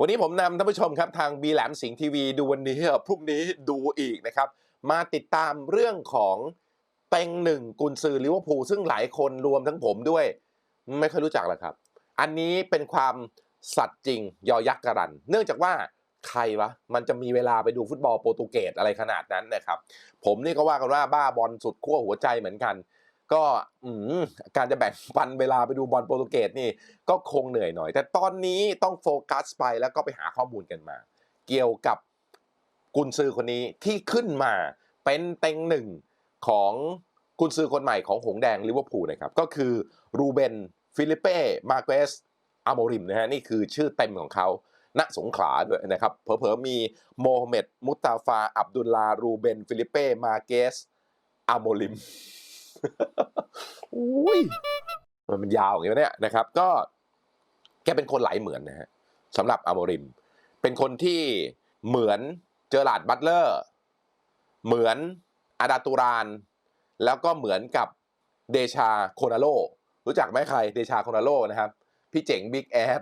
วันนี้ผมนำท่านผู้ชมครับทางบีแหลมสิงห์ทีวีดูวันนี้พรุ่งนี้ดูอีกนะครับ มาติดตามเรื่องของเต็งหนึ่งกุนซือลิเวอร์พูลซึ่งหลายคนรวมทั้งผมด้วย ไม่ค่อยรู้จักหรอกครับ อันนี้เป็นความสัตย์จริงยอยักษ์กรัน เนื่องจากว่าใครวะมันจะมีเวลาไปดูฟุตบอลโปรตุเกสอะไรขนาดนั้นนะครับ ผมนี่ก็ว่ากันว่าบ้าบอลสุดขั้วหัวใจเหมือนกัน ก็การจะแบ่งปันเวลาไปดูบอลโปรตุเกสนี่ก็คงเหนื่อยหน่อย แต่ตอนนี้ต้องโฟกัสไปแล้วก็ไปหาข้อมูลกันมา เกี่ยวกับกุนซือคนนี้ที่ขึ้นมาเป็นเต็งหนึ่งของกุนซือคนใหม่ของหงแดงลิเวอร์พูลนะครับ ก็คือรูเบนฟิลิเป้มาเกสอาโมริมนะฮะนี่คือชื่อเต็มของเขาณสงขลาด้วยนะครับเผลอๆมีโมฮัมเหม็ดมุตตาฟา อับดุลลา รูเบน ฟิลิเป้ มาเกสอาโมริม อุ้ยมันยาวอย่างนี้เนี่ยนะครับ ก็แกเป็นคนหลายเหมือนนะฮะสำหรับอาโมริม เป็นคนที่เหมือนเจอร์ลาดบัตเลอร์ เหมือนอาดาตูราน แล้วก็เหมือนกับเดชาโคนาโล รู้จักไหมใครเดชาโคนาโลนะครับ พี่เจ๋งบิ๊กแอด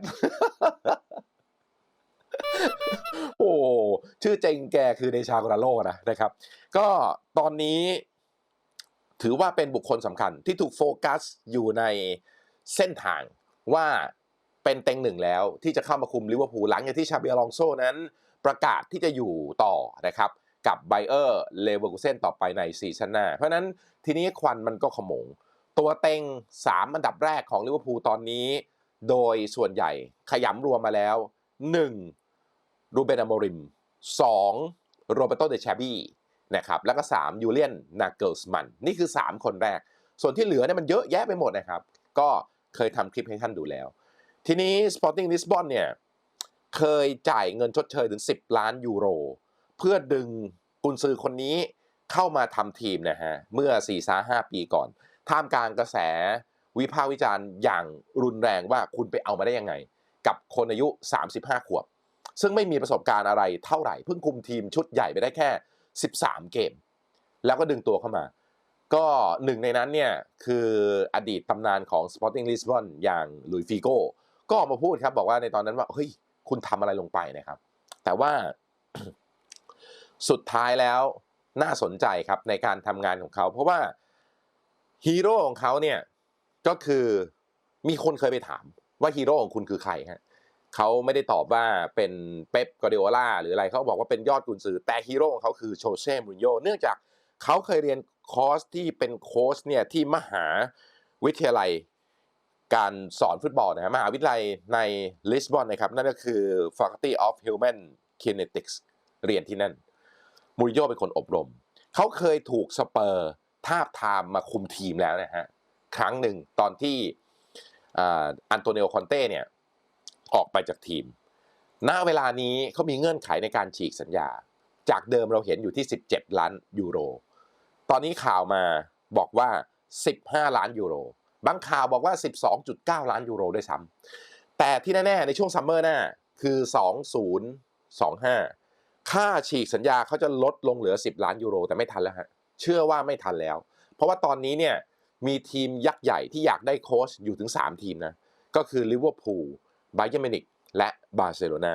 โอ้ชื่อเจงแกคือเดชาโคนาโลนะนะครับ ก็ตอนนี้ ถือว่าเป็นบุคคลสำคัญที่ถูกโฟกัสอยู่ในเส้นทางว่าเป็นเต็งหนึ่งแล้วที่จะเข้ามาคุมลิเวอร์พูลหลังจากที่ชาเบียลองโซนั้น ประกาศที่จะอยู่ต่อนะครับกับไบเออร์เลเวอร์กูเซนต่อไปในซีซั่นหน้า เพราะนั้นทีนี้ควันมันก็ขโมง ตัวเต็ง 3 อันดับแรกของลิเวอร์พูลตอนนี้ โดยส่วนใหญ่ขยำรวมมาแล้ว 1. รูเบนอโมริม 2. โรเบโตเดชาบี นะครับแล้วก็ 3. ยูเลียนนาเกิลส์มันนี่คือ 3 คนแรก ส่วนที่เหลือเนี่ยมันเยอะแยะไปหมดนะครับ ก็เคยทำคลิปให้ท่านดูแล้ว ทีนี้ Sporting Lisbon เนี่ยเคยจ่ายเงินชดเชยถึง 10 ล้านยูโร เพื่อดึงกุนซือคนนี้เข้ามาทำทีมนะฮะเมื่อ4 5 5ปีก่อน ท่ามกลางกระแสวิพากษ์วิจารณ์อย่างรุนแรงว่าคุณไปเอามาได้ยังไง กับคนอายุ 35 ขวบ ซึ่งไม่มีประสบการณ์อะไรเท่าไหร่ เพิ่งคุมทีมชุดใหญ่ไปได้แค่ 13 เกม แล้วก็ดึงตัวเข้ามา ก็หนึ่งในนั้นเนี่ยคืออดีตตำนานของ Sporting Lisbon อย่างลุยฟิโก้ก็ออกมาพูดครับบอกว่าในตอนนั้นว่าเฮ้ยคุณทำอะไรลงไปนะครับ แต่ว่าสุดท้ายแล้วน่าสนใจครับในการทำงานของเขา เพราะว่าฮีโร่ของเขาเนี่ยก็คือมีคนเคยไปถามว่าฮีโร่ของคุณคือใครฮะ เขาไม่ได้ตอบว่าเป็นเป๊ปกอร์ดิโอลาหรืออะไรเขาบอกว่าเป็นยอดกุนซือแต่ฮีโร่ของเขาคือโชเซ่มูรินโญ่เนื่องจากเขาเคยเรียนคอร์สที่เป็นโค้ชเนี่ยที่มหาวิทยาลัยการสอนฟุตบอลนะฮะมหาวิทยาลัยในลิสบอนนะครับ นั่นก็คือ Faculty of Human Kinetics เรียนที่นั่นมูรินโญ่เป็นคนอบรม เขาเคยถูกสเปอร์ทาบทามมาคุมทีมแล้วนะฮะ ครั้งหนึ่งตอนที่อันโตเนโอคอนเต้เนี่ย ออกไปจากทีม ณ เวลานี้เขามีเงื่อนไขในการฉีกสัญญา จากเดิมเราเห็นอยู่ที่ 17 ล้านยูโร ตอนนี้ข่าวมาบอกว่า 15 ล้านยูโร บางข่าวบอกว่า 12.9 ล้านยูโรด้วยซ้ำ แต่ที่แน่ ๆ ในช่วงซัมเมอร์หน้าคือ 2025 ค่าฉีกสัญญาเขาจะลดลงเหลือ 10 ล้านยูโร แต่ไม่ทันแล้วฮะ เชื่อว่าไม่ทันแล้ว เพราะว่าตอนนี้เนี่ยมีทีมยักษ์ใหญ่ที่อยากได้โค้ชอยู่ถึง 3 ทีมนะ ก็คือลิเวอร์พูล ไบเยอร์มินิกและบาร์เซโลนา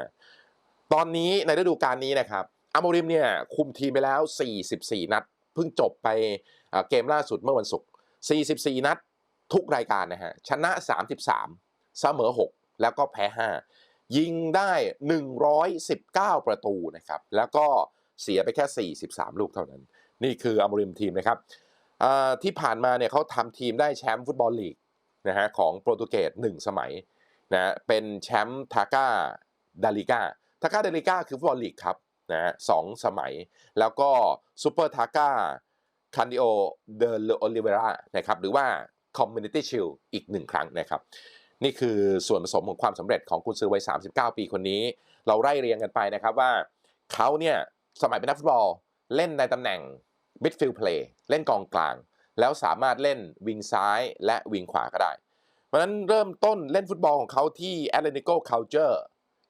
ตอนนี้ในฤดูกาลนี้นะครับอาโมริมเนี่ยคุมทีมไปแล้ว 44 นัด เพิ่งจบไปเกมล่าสุดเมื่อวันศุกร์44 นัดทุกรายการนะฮะชนะ 33 เสมอ 6 แล้วก็แพ้ 5 ยิงได้ 119 ประตูนะครับ แล้วก็เสียไปแค่ 43 ลูกเท่านั้น นี่คืออาโมริมทีมนะครับที่ผ่านมาเนี่ยเขาทำทีมได้แชมป์ฟุตบอลลีกนะฮะของโปรตุเกส1สมัย นะเป็นแชมป์ทาก้าดาลิก้าทาก้าดาลิก้าคือฟุตบอลลีกครับนะสองสมัย แล้วก็ซูเปอร์ทาก้าคันดิโอเดลโอลิเวรานะครับหรือว่าคอมมูนิตี้ชิลอีกหนึ่งครั้งนะครับ นี่คือส่วนผสมของความสำเร็จของกุนซือวัย 39 ปีคนนี้ เราไล่เรียงกันไปนะครับว่าเขาเนี่ยสมัยเป็นนักฟุตบอลเล่นในตำแหน่งมิดฟิลด์เพลย์เล่นกองกลาง แล้วสามารถเล่นวิงซ้ายและวิงขวาก็ได้ เพราะฉะนั้นเริ่มต้นเล่นฟุตบอลของเขาที่แอตเลติโกคาลเจอร์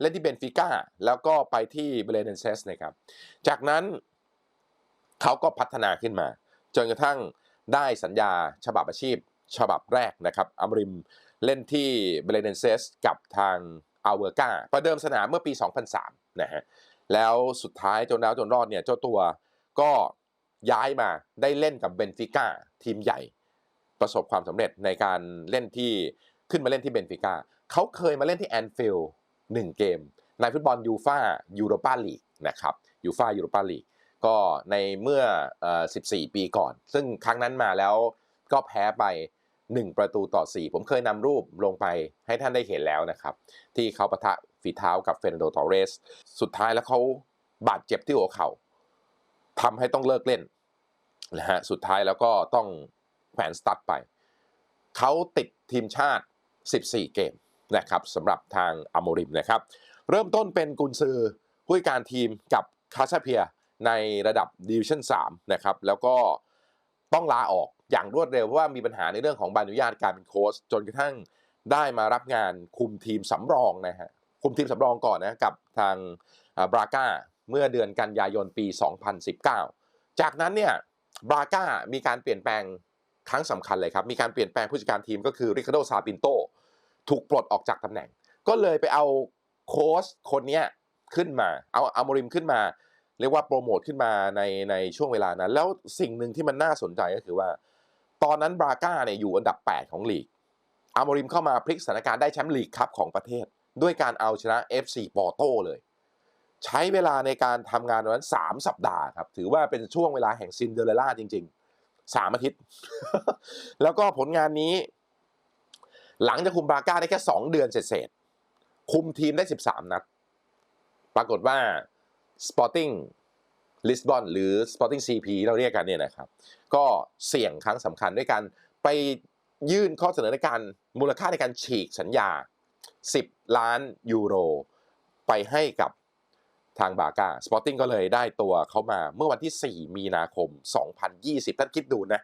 เล่นที่เบนฟิก้าแล้วก็ไปที่เบรเดนเซสนะครับ จากนั้นเขาก็พัฒนาขึ้นมา จนกระทั่งได้สัญญาฉบับอาชีพ ฉบับแรกนะครับอมริมเล่นที่เบรเดนเซสกับทางอัลเวอร์กาประเดิมสนามเมื่อปี 2003 นะฮะ แล้วสุดท้ายจนแล้วจนรอดเนี่ยเจ้าตัวก็ย้ายมาได้เล่นกับเบนฟิก้าทีมใหญ่ ประสบความสำเร็จในการเล่นที่ขึ้นมาเล่นที่เบนฟิก้าเขาเคยมาเล่นที่แอนฟิลด์หนึ่งเกม ในฟุตบอลยูฟายูโรปาลีกนะครับยูฟายูโรปาลีกก็ในเมื่อ 14 ปีก่อน ซึ่งครั้งนั้นมาแล้วก็แพ้ไป 1 ประตูต่อ 4 ผมเคยนำรูปลงไปให้ท่านได้เห็นแล้วนะครับ ที่เขาปะทะฝีเท้ากับเฟรนโดตอเรส สุดท้ายแล้วเขาบาดเจ็บที่หัวเข่าทำให้ต้องเลิกเล่นนะฮะสุดท้ายแล้วก็ต้อง แขวนสตัดไป เขาติดทีมชาติ 14 เกมนะครับสำหรับทางอโมริมนะครับ เริ่มต้นเป็นกุนซือผู้การทีมกับคาซาเพียในระดับดิวิชั่น3นะครับแล้วก็ต้องลาออกอย่างรวดเร็วเพราะว่ามีปัญหาในเรื่องของใบอนุญาตการเป็นโค้ชจนกระทั่งได้มารับงานคุมทีมสำรองนะฮะคุมทีมสำรองก่อนนะกับทางบราก้าเมื่อเดือนกันยายนปี 2019 จากนั้นเนี่ยบราก้ามีการเปลี่ยนแปลง ครั้งสำคัญเลยครับ มีการเปลี่ยนแปลงผู้จัดการทีมก็คือริคาโดซาปินโตถูกปลดออกจากตำแหน่ง ก็เลยไปเอาโค้ชคนนี้ขึ้นมา เอาอาโมริมขึ้นมา เรียกว่าโปรโมทขึ้นมาในในช่วงเวลานั้น แล้วสิ่งหนึ่งที่มันน่าสนใจก็คือว่า ตอนนั้นบราก้าเนี่ยอยู่อันดับ 8 ของลีกอาโมริมเข้ามาพลิกสถานการณ์ได้แชมป์ลีกครับของประเทศ ด้วยการเอาชนะ FC ปอร์โตเลย ใช้เวลาในการทำงานวันนั้น 3 สัปดาห์ครับ ถือว่าเป็นช่วงเวลาแห่งซินเดอเรลล่าจริง ๆ 3อาทิตย์ แล้วก็ผลงานนี้ หลังจากคุมบราก้าได้แค่2เดือนเสร็จๆคุมทีมได้ 13 นัด ปรากฏว่า Sporting Lisbon หรือ Sporting CP เราเรียกกันเนี่ยนะครับ ก็เสี่ยงครั้งสำคัญด้วยการไปยื่นข้อเสนอในการมูลค่าในการฉีกสัญญา 10 ล้านยูโร ไปให้กับ ทางบาก้าสปอร์ติ้งก็เลยได้ตัวเขามาเมื่อวันที่ 4 มีนาคม 2020 ท่านคิดดูนะ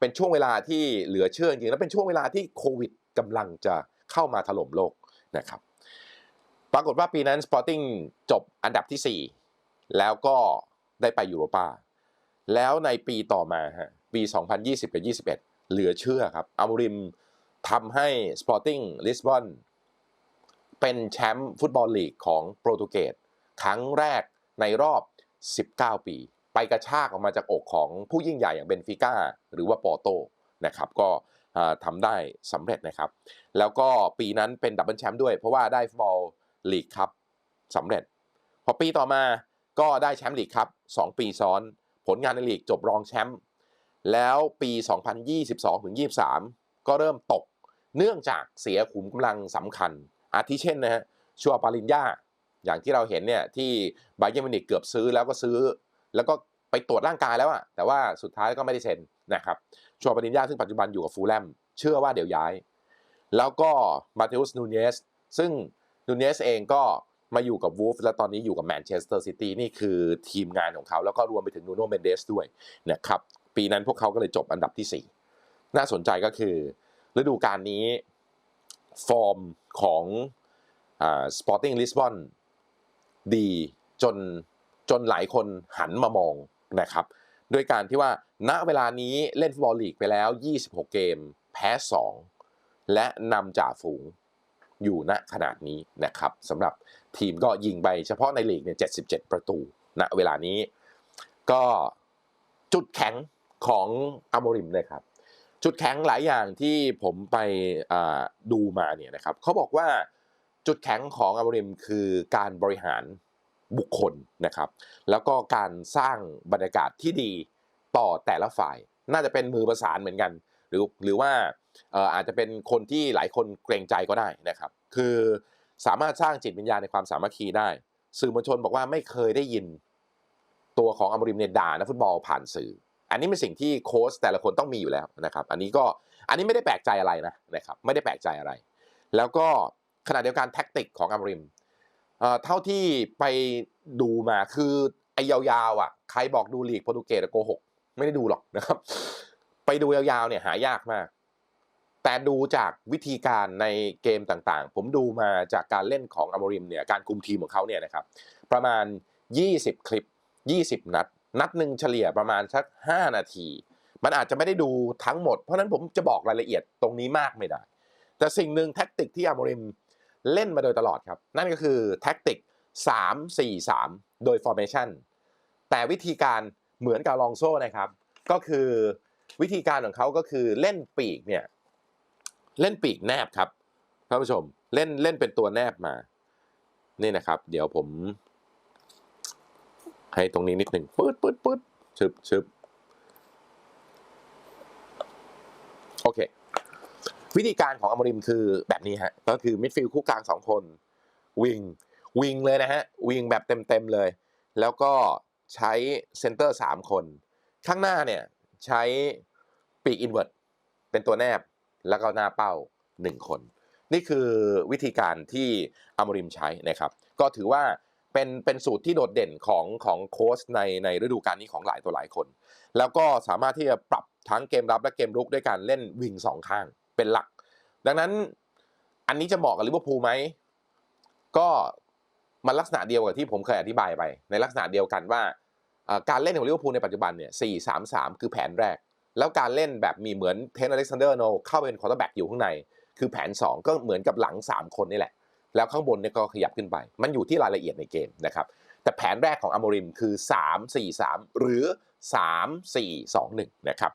เป็นช่วงเวลาที่เหลือเชื่อจริง และเป็นช่วงเวลาที่โควิดกำลังจะเข้ามาถล่มโลกนะครับ ปรากฏว่าปีนั้น Sporting จบอันดับที่ 4 แล้วก็ได้ไปยูโรปาแล้วในปีต่อมาฮะปี 2020 กับ 21 เหลือเชื่อครับอามูริมทำให้ Sporting Lisbon เป็นแชมป์ฟุตบอลลีกของโปรตุเกส ครั้งแรกในรอบ 19 ปี ไปกระชากออกมาจากอกของผู้ยิ่งใหญ่อย่างเบนฟิก้าหรือว่าปอร์โตนะครับก็ทำได้สำเร็จนะครับ แล้วก็ปีนั้นเป็นดับเบิลแชมป์ด้วย เพราะว่าได้ฟุตบอลลีกครับสำเร็จ พอปีต่อมาก็ได้แชมป์ลีกครับ 2 ปีซ้อน ผลงานในลีกจบรองแชมป์แล้วปี 2022-23 ก็เริ่มตก เนื่องจากเสียขุมกำลังสำคัญ อาทิเช่นนะฮะชัวปาลินยา อย่างที่เราเห็นเนี่ยที่ไบเยร์นมินิกเกือบซื้อแล้วก็ซื้อ แล้วก็ไปตรวจร่างกายแล้วอะแต่ว่าสุดท้ายก็ไม่ได้เซ็นนะครับชัวปาลินยาซึ่งปัจจุบันอยู่กับฟูลแลมเชื่อว่าเดี๋ยวย้าย แล้วก็มาเทอุสนูเนสซึ่งนูเนสเองก็มาอยู่กับวูฟและตอนนี้อยู่กับแมนเชสเตอร์ซิตี้นี่คือทีมงานของเขา แล้วก็รวมไปถึงนูโนเมนเดสด้วยนะครับปีนั้นพวกเขาก็เลยจบอันดับที่ 4 น่าสนใจก็คือ ฤดูกาลนี้ ฟอร์มของอ่าสปอร์ติ้งลิสบอน ดีจนจนหลายคนหันมามองนะครับด้วยการที่ว่าณเวลานี้เล่นฟุตบอลลีกไปแล้ว 26 เกม แพ้ 2 และนำจ่าฝูงอยู่ณขนาดนี้นะครับสำหรับทีมก็ยิงไปเฉพาะในลีกเนี่ย77 ประตูณเวลานี้ ก็จุดแข็งของอโมริมนะครับ จุดแข็งหลายอย่างที่ผมไปดูมาเนี่ยนะครับเขาบอกว่า จุดแข็งของอโมริมคือการบริหารบุคคลนะครับ แล้วก็การสร้างบรรยากาศที่ดีต่อแต่ละฝ่าย น่าจะเป็นมือประสานเหมือนกัน หรือหรือว่าอาจจะเป็นคนที่หลายคนเกรงใจก็ได้นะครับ คือสามารถสร้างจิตวิญญาณในความสามัคคีได้ สื่อมวลชนบอกว่าไม่เคยได้ยินตัวของอมริมเนี่ยด่านักฟุตบอลผ่านสื่อ อันนี้เป็นสิ่งที่โค้ชแต่ละคนต้องมีอยู่แล้วนะครับ อันนี้ก็อันนี้ไม่ได้แปลกใจอะไรนะนะครับ ไม่ได้แปลกใจอะไร แล้วก็ ขณะเดียวกันแท็กติกของอมริมเอ่อเท่าที่ไปดูมาคือไอ้ยาวๆอะใครบอกดูลีกโปรตุเกสโกหกไม่ได้ดูหรอกนะครับ ไปดูยาวๆเนี่ยหายากมาก แต่ดูจากวิธีการในเกมต่างๆ ผมดูมาจากการเล่นของอมริมเนี่ยการคุมทีมของเขาเนี่ยนะครับ ประมาณ 20 คลิป 20 นัด นัดหนึ่งเฉลี่ยประมาณสัก 5 นาที มันอาจจะไม่ได้ดูทั้งหมด เพราะนั้นผมจะบอกรายละเอียดตรงนี้มากไม่ได้ แต่สิ่งหนึ่งแท็กติกที่อามริม เล่นมาโดยตลอดครับ นั่นก็คือแท็กติก 3 4 3 โดย formation แต่วิธีการเหมือนกับลองโซ่นะครับ ก็คือวิธีการของเขาก็คือเล่นปีกเนี่ยเล่นปีกแนบครับท่านผู้ชมเล่นเล่นเป็นตัวแนบมา นี่นะครับ เดี๋ยวผม ให้ตรงนี้นิดหนึ่งปื๊ดปื๊ดปื๊ดชึบชึบโอเค วิธีการของอมริมคือแบบนี้ฮะก็คือมิดฟิลด์คู่กลางสองคนวิงวิงเลยนะฮะวิงแบบเต็มๆเลย แล้วก็ใช้เซนเตอร์สามคน ข้างหน้าเนี่ยใช้ปีกอินเวอร์ตเป็นตัวแนบแล้วก็หน้าเป้าหนึ่งคน นี่คือวิธีการที่อมริมใช้นะครับ ก็ถือว่าเป็นเป็นสูตรที่โดดเด่นของของโค้ชในในฤดูกาลนี้ของหลายตัวหลายคน แล้วก็สามารถที่จะปรับทั้งเกมรับและเกมรุกด้วยการเล่นวิงสองข้าง เป็นหลัก ดังนั้นอันนี้จะเหมาะกับลิเวอร์พูลไหมก็มันลักษณะเดียวกับที่ผมเคยอธิบายไป ในลักษณะเดียวกันว่าการเล่นของลิเวอร์พูลในปัจจุบันเนี่ยสี่สามสามคือแผนแรก แล้วการเล่นแบบมีเหมือนเทนอเล็กซานเดอร์โนเข้าเป็นคอร์เตอร์แบ็กอยู่ข้างใน คือแผน 2 ก็เหมือนกับหลัง 3 คนนี่แหละ แล้วข้างบนเนี่ยก็ขยับขึ้นไป มันอยู่ที่รายละเอียดในเกมนะครับแต่แผนแรกของอ m มริมคือ 3 4 3 หรือ 3 4 2 1 นะครับ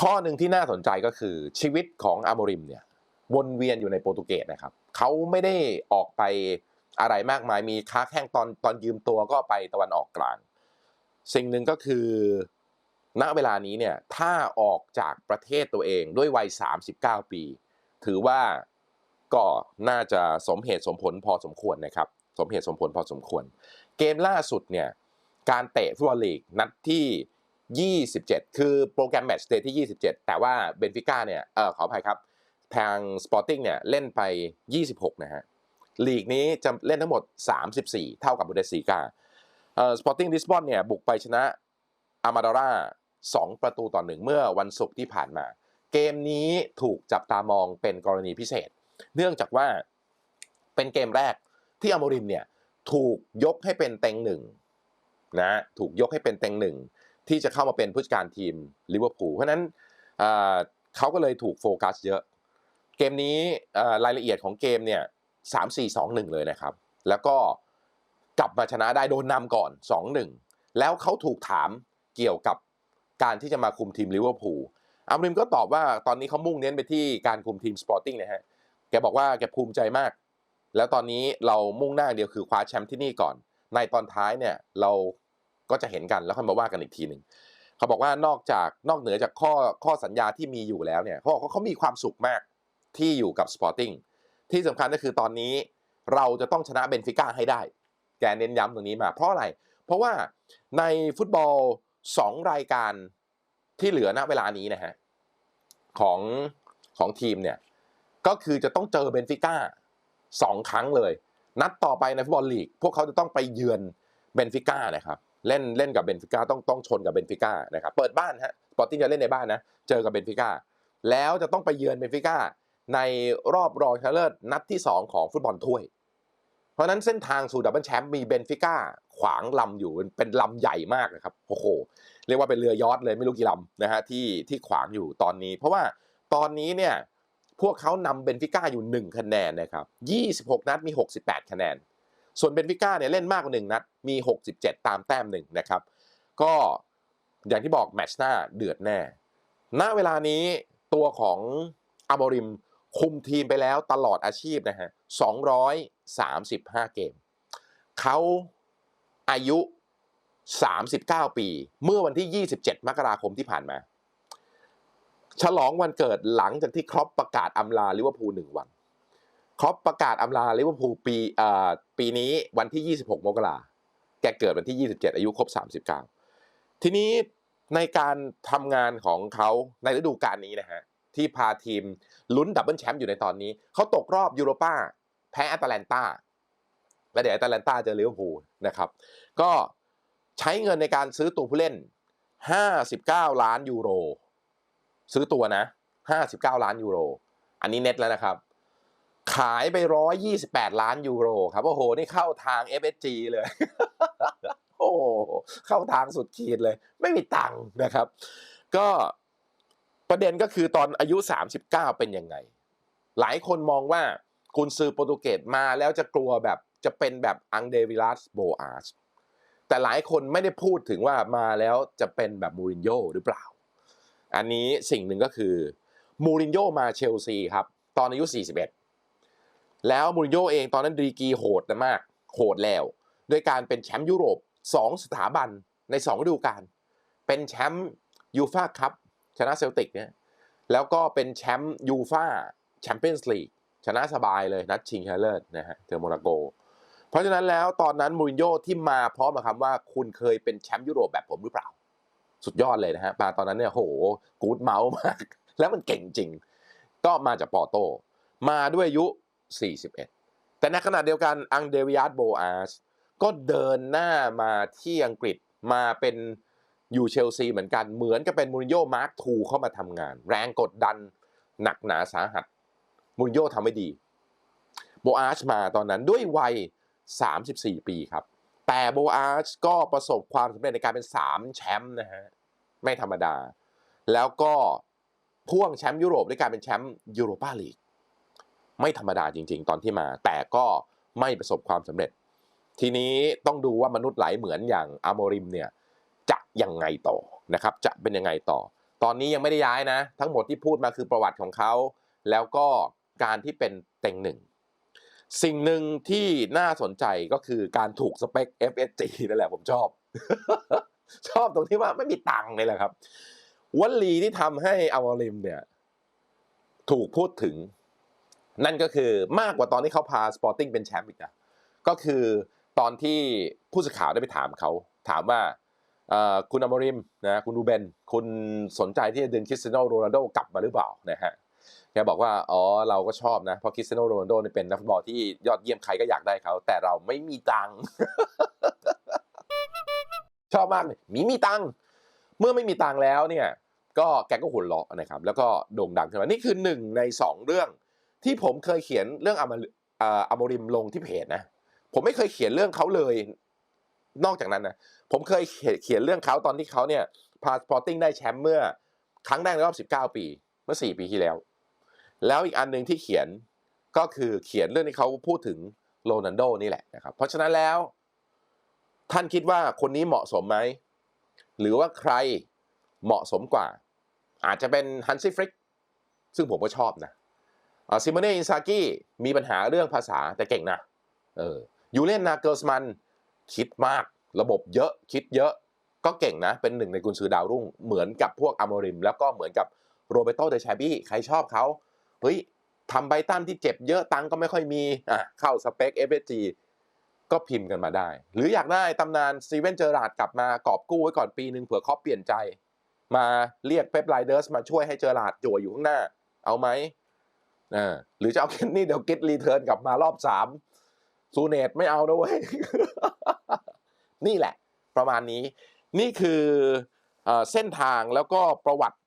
ข้อหนึ่งที่น่าสนใจก็คือชีวิตของอ m มริมเนี่ยวนเวียนอยู่ในโปรตุเกสนะครับเขาไม่ได้ออกไปอะไรมากมายมีค้าแข้งตอนตอนยืมตัวก็ไปตะวันออกกลาง สิ่งหนึ่งก็คือณเวลานี้เนี่ยถ้าออกจากประเทศตัวเองด้วยวัย 39 ปี ถือว่าก็น่าจะสมเหตุสมผลพอสมควรนะครับ สมเหตุสมผลพอสมควร เกมล่าสุดเนี่ยการเตะฟุตบอลลีกนัดที่ 27 คือโปรแกรมแมตช์เดย์ที่ 27 แต่ว่าเบนฟิก้าเนี่ยเออขออภัยครับ ทางสปอร์ติ้งเนี่ยเล่นไป 26 นะฮะลีกนี้จะเล่นทั้งหมด 34 เท่ากับบูเดสซีกาเอ่อสปอร์ติ้งลิสบอนเนี่ยบุกไปชนะอามาดาร่า2 ประตูต่อหนึ่งเมื่อวันศุกร์ที่ผ่านมา เกมนี้ถูกจับตามองเป็นกรณีพิเศษ เนื่องจากว่าเป็นเกมแรกที่อโมริมเนี่ยถูกยกให้เป็นเต็งหนึ่งนะถูกยกให้เป็นเต็งหนึ่ง ที่จะเข้ามาเป็นผู้จัดการทีมลิเวอร์พูลเพราะนั้นเขาก็เลยถูกโฟกัสเยอะ เกมนี้รายละเอียดของเกมเนี่ยสามสี่สองหนึ่งเลยนะครับ แล้วก็กลับมาชนะได้โดนนำก่อนสองหนึ่งแล้วเขาถูกถามเกี่ยวกับการที่จะมาคุมทีมลิเวอร์พูลอัมริมก็ตอบว่าตอนนี้เขามุ่งเน้นไปที่การคุมทีมสปอร์ติ้งนะฮะ แกบอกว่าแกภูมิใจมาก แล้วตอนนี้เรามุ่งหน้าเดียวคือคว้าแชมป์ที่นี่ก่อน ในตอนท้ายเนี่ยเรา ก็จะเห็นกันแล้วค่อยมาว่ากันอีกทีหนึ่งเขาบอกว่านอกจากนอกเหนือจากข้อข้อสัญญาที่มีอยู่แล้วเนี่ยเขาบอกว่าเขามีความสุขมากที่อยู่กับสปอร์ติ้งที่สำคัญก็คือตอนนี้เราจะต้องชนะเบนฟิก้าให้ได้ แกเน้นย้ำตรงนี้มา เพราะอะไร เพราะว่าในฟุตบอล 2 รายการที่เหลือณเวลานี้นะฮะของของทีมเนี่ยก็คือจะต้องเจอเบนฟิก้าสองครั้งเลย นัดต่อไปในฟุตบอลลีก พวกเขาจะต้องไปเยือนเบนฟิก้านะครับ เล่นเล่นกับเบนฟิก้าต้องต้องชนกับเบนฟิก้านะครับเปิดบ้านฮะสปอร์ติ้งจะเล่นในบ้านนะเจอกับเบนฟิก้าแล้วจะต้องไปเยือนเบนฟิก้าในรอบรองชนะเลิศนัดที่ 2 ของฟุตบอลถ้วย เพราะนั้นเส้นทางสู่ดับเบิลแชมป์มีเบนฟิก้าขวางลำอยู่เป็นเป็นลำใหญ่มากนะครับโอ้โหเรียกว่าเป็นเรือยอทเลยไม่รู้กี่ลำนะฮะที่ที่ขวางอยู่ตอนนี้ เพราะว่าตอนนี้เนี่ยพวกเขานำเบนฟิก้าอยู่ 1 คะแนนนะครับ26 นัดมี 68 คะแนน ส่วนเบนฟิก้าเนี่ยเล่นมากกว่า 1 นัด มี 67 ตามแต้มหนึ่งนะครับ ก็อย่างที่บอกแมตช์หน้าเดือดแน่ ณ เวลานี้ตัวของอาโมริมคุมทีมไปแล้วตลอดอาชีพนะฮะ 235 เกม เขาอายุ 39 ปี เมื่อวันที่ 27 มกราคมที่ผ่านมา ฉลองวันเกิดหลังจากที่ครอปประกาศอำลาลิเวอร์พูลหนึ่งวัน ครอปประกาศอำลาลิเวอร์พูลปีเอ่อปีนี้วันที่ 26 มกราแกเกิดวันที่ 27 อายุครบ 39 ทีนี้ในการทำงานของเขาในฤดูกาลนี้นะฮะ ที่พาทีมลุ้นดับเบิลแชมป์อยู่ในตอนนี้ เขาตกรอบยูโรป้า แพ้แอตแลนตาและเดี๋ยวแอตแลนตาเจอลิเวอร์พูลนะครับ ก็ใช้เงินในการซื้อตัวผู้เล่น 59 ล้านยูโร ซื้อตัวนะ 59 ล้านยูโร อันนี้เน็ตแล้วนะครับ ขายไป 128 ล้านยูโรครับโอ้โห นี่เข้าทาง FSG เลย โอ้เข้าทางสุดขีดเลย ไม่มีตังค์นะครับ ก็ประเด็นก็คือตอนอายุ 39 เป็นยังไง หลายคนมองว่ากุนซือโปรตุเกสมาแล้วจะกลัวแบบจะเป็นแบบอังเดวิลัสโบอาสแต่หลายคนไม่ได้พูดถึงว่ามาแล้วจะเป็นแบบมูรินโญ่หรือเปล่า อันนี้สิ่งหนึ่งก็คือมูรินโญ่มาเชลซีครับ ตอนอายุ 41 แล้วมูรินโญ่เองตอนนั้นดีกีโหดนะมาก โหดแล้วด้วยการเป็นแชมป์ยุโรป 2 สถาบันใน2ฤดูกาลเป็นแชมป์ยูฟาคัพชนะเซลติกเนี่ยแล้วก็เป็นแชมป์ยูฟาแชมเปี้ยนส์ลีกชนะสบายเลยนัดชิงชนะเลิศนะฮะเจอโมนาโก เพราะฉะนั้นแล้วตอนนั้นมูรินโญ่ที่มาพร้อมกับคำว่าคุณเคยเป็นแชมป์ยุโรปแบบผมหรือเปล่า สุดยอดเลยนะฮะมาตอนนั้นเนี่ยโหกูดเมาส์มาก แล้วมันเก่งจริง ก็มาจากปอร์โต มาด้วยอายุ 41 แต่ในขณะเดียวกันอังเดวิอาสโบอาสก็เดินหน้ามาที่อังกฤษมาเป็นอยู่เชลซีเหมือนกันเหมือนกับเป็นมูรินโญ่มาร์คทูเข้ามาทำงาน แรงกดดันหนักหนาสาหัสมูรินโญ่ทำไม่ดี โบอาชมาตอนนั้นด้วยวัย 34 ปีครับ แต่โบอาชก็ประสบความสำเร็จในการเป็น 3 แชมป์นะฮะ ไม่ธรรมดา แล้วก็พ่วงแชมป์ยุโรปด้วยการเป็นแชมป์ยูโรปาลีก ไม่ธรรมดาจริง ๆ ตอนที่มา แต่ก็ไม่ประสบความสำเร็จ ทีนี้ต้องดูว่ามนุษย์ไหลเหมือนอย่างอาโมริมเนี่ยจะยังไงต่อนะครับ จะเป็นยังไงต่อ ตอนนี้ยังไม่ได้ย้ายนะ ทั้งหมดที่พูดมาคือประวัติของเขา แล้วก็การที่เป็นเต็งหนึ่งสิ่งหนึ่งที่น่าสนใจก็คือการถูกสเปค FSG นั่นแหละผมชอบ ชอบตรงที่ว่าไม่มีตังค์นี่แหละครับวลีที่ทำให้อาวาริมเนี่ย ถูกพูดถึง นั่นก็คือมากกว่าตอนที่เขาพาสปอร์ติ้งเป็นแชมป์อีกนะก็คือตอนที่ผู้สื่อข่าวได้ไปถามเขา ถามว่าคุณอมริมนะคุณดูเบน คุณสนใจที่จะดึงคริสเตียโนโรนัลโดกลับมาหรือเปล่านะฮะแกบอกว่าอ๋อเราก็ชอบนะ เพราะคริสเตียโนโรนัลโดเนี่ยเป็นนักฟุตบอลที่ยอดเยี่ยมใครก็อยากได้เขา แต่เราไม่มีตังค์ชอบมากเลยมีมีตังค์เมื่อไม่มีตังค์แล้วเนี่ย ก็แกก็หุ่นเลาะนะครับ แล้วก็โด่งดังขึ้นมานี่คือหนึ่งในสองเรื่อง ที่ผมเคยเขียนเรื่องอามอมริมลงที่เพจนะ ผมไม่เคยเขียนเรื่องเขาเลย นอกจากนั้นนะผมเคยเขียนเรื่องเขาตอนที่เขาเนี่ยพาสปอร์ติ้งได้แชมป์เมื่อครั้งแรกในรอบ 19 ปี เมื่อ 4 ปีที่แล้ว แล้วอีกอันหนึ่งที่เขียนก็คือเขียนเรื่องที่เขาพูดถึงโรนัลโดนี่แหละนะครับ เพราะฉะนั้นแล้ว ท่านคิดว่าคนนี้เหมาะสมไหม หรือว่าใครเหมาะสมกว่า อาจจะเป็นฮันซี่ฟริกซึ่งผมก็ชอบนะ ซิโมเน่อินซากิมีปัญหาเรื่องภาษาแต่เก่งนะเออยูเลนนาเกิลสมันคิดมากระบบเยอะคิดเยอะก็เก่งนะ เป็นหนึ่งในกุนซือดาวรุ่ง เหมือนกับพวกอ m มริม แล้วก็เหมือนกับโรเบโตเดชาบี้ใครชอบเขาเฮ้ยทำไบตันที่เจ็บเยอะตังก็ไม่ค่อยมีอะเข้าสเปค FSG ก็พิมพ์กันมาได้ หรืออยากได้ตำนานซีเวนเจอราดกลับมากอบกู้ไว้ก่อนปีหนึ่งเผื่อเขาเปลี่ยนใจ มาเรียกเป๊ปไลเดอร์สมาช่วยให้เจอราดจั่วอยู่ข้างหน้า เอาไหม หรือจะเอาเคนนี่เดี๋ยวกิดรีเทิร์นกลับมารอบสามซูเนตไม่เอานะเว้ยนี่แหละ ประมาณนี้ นี่คือเอเส้นทางแล้วก็ประวัติ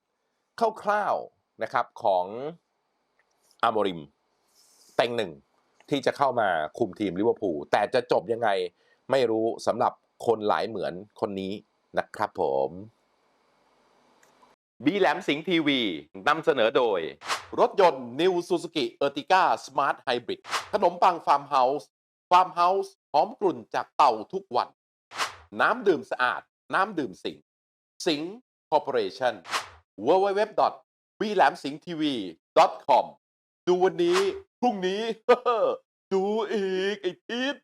คร่าวๆนะครับของอาโมริม เต็งหนึ่งที่จะเข้ามาคุมทีมลิเวอร์พูลแต่จะจบยังไงไม่รู้สำหรับคนหลายเหมือนคนนี้นะครับผม บีแหลมสิงห์ทีวีนำเสนอโดย รถยนต์ New Suzuki Ertiga Smart Hybrid ขนมปังฟาร์มเฮาส์ฟาร์มเฮาส์หอมกลุ่นจากเต่าทุกวัน น้ำดื่มสะอาด น้ำดื่มสิงห์สิงห์คอร์ปอเรชั่น w w w b l a m s i n g t v com ดูวันนี้ พรุ่งนี้ ดูอีกไอ้ทิศ